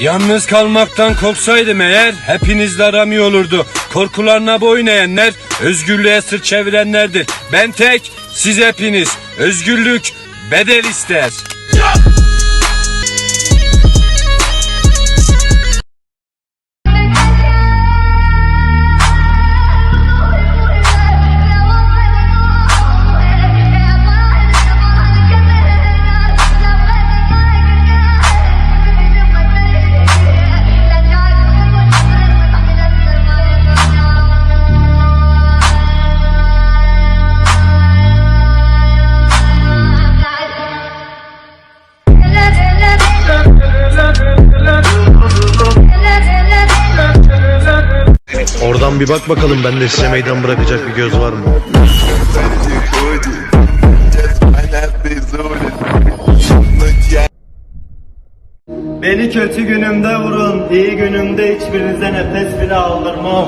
Yalnız kalmaktan korksaydım eğer hepiniz de aramıyor olurdu. Korkularına boyun eğenler özgürlüğe sırt çevirenlerdir. Ben tek siz hepiniz. Özgürlük bedel ister. Oradan bir bak bakalım bende size meydan bırakacak bir göz var mı? Beni kötü günümde vurun, iyi günümde hiçbirinize nefes bile aldırmam.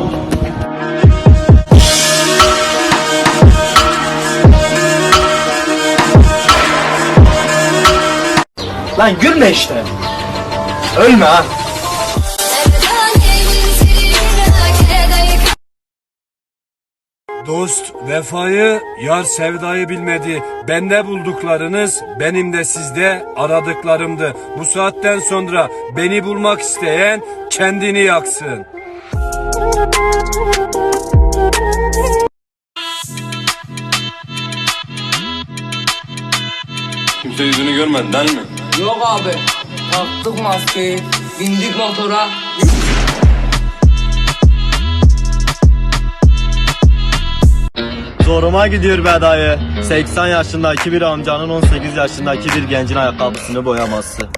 Lan gülme işte. Ölme ha. Dost vefayı, yar sevdayı bilmedi. Bende bulduklarınız benim de sizde aradıklarımdı. Bu saatten sonra beni bulmak isteyen kendini yaksın. Kimse yüzünü görmedi değil mi? Yok abi. Taktık maskeyi, bindik motora. Zoruma gidiyor be dayı. 80 yaşındaki bir amcanın 18 yaşındaki bir gencin ayakkabısını boyaması.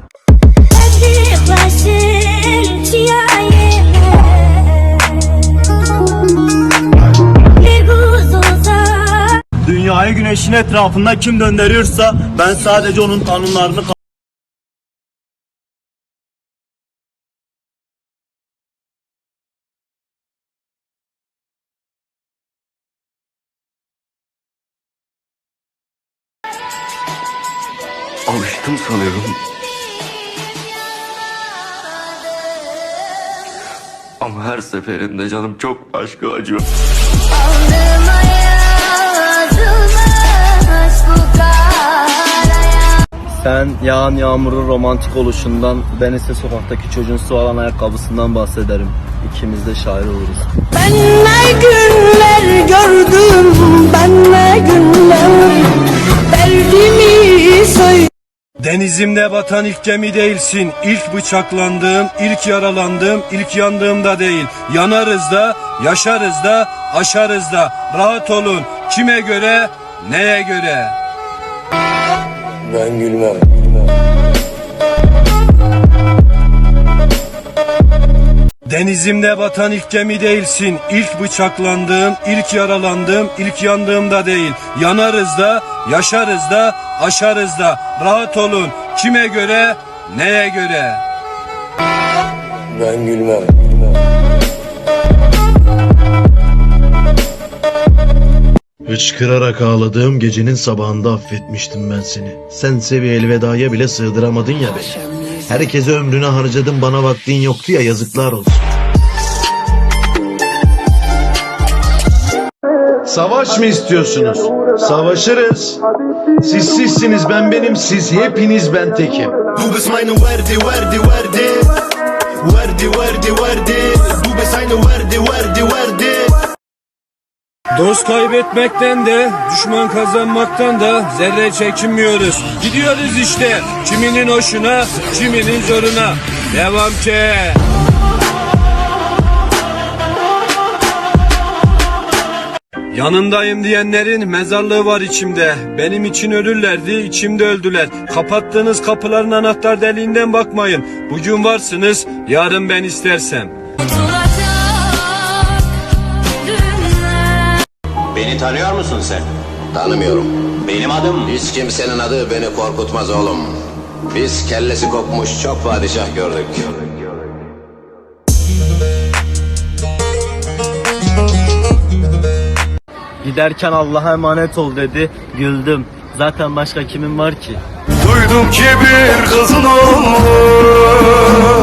Dünyayı güneşin etrafında kim döndürüyorsa ben sadece onun kanunlarını Alıştım sanıyorum. Ama her seferinde canım çok başka acıyor. Sen yağan yağmurun romantik oluşundan ben ise sokaktaki çocuğun su alan ayakkabısından bahsederim. İkimiz de şair oluruz. Ben ne günler gördüm, ben ne günler. Denizimde batan ilk gemi değilsin. İlk bıçaklandığım, ilk yaralandığım, ilk yandığımda değil. Yanarız da, yaşarız da, aşarız da. Rahat olun. Kime göre, neye göre? Ben gülmem. Denizimde batan ilk gemi değilsin. İlk bıçaklandığım, ilk yaralandığım, ilk yandığımda değil. Yanarız da, yaşarız da, aşarız da. Rahat olun. Kime göre, neye göre? Ben gülmem. Hıçkırarak ağladığım gecenin sabahında affetmiştim ben seni. Sense bir elvedaya bile sığdıramadın ya beni. Herkese ömrünü harcadın bana vaktin yoktu ya yazıklar olsun. Savaş mı istiyorsunuz? Savaşırız. Siz sizsiniz ben benim siz hepiniz ben tekim. Du bist meine Verde, Verde, Verde. Verde, Verde, Verde. Dost kaybetmekten de, düşman kazanmaktan da zerre çekinmiyoruz. Gidiyoruz işte. Kiminin hoşuna, kiminin zoruna. Devam ki. Yanındayım diyenlerin mezarlığı var içimde. Benim için ölürlerdi, içimde öldüler. Kapattığınız kapıların anahtar deliğinden bakmayın. Bugün varsınız, yarın ben istersem. Beni tanıyor musun sen? Tanımıyorum. Benim adım? Hiç kimsenin adı beni korkutmaz oğlum. Biz kellesi kopmuş çok padişah gördük. Giderken Allah'a emanet ol dedi. Güldüm. Zaten başka kimin var ki? Duydum ki bir kızın olmuş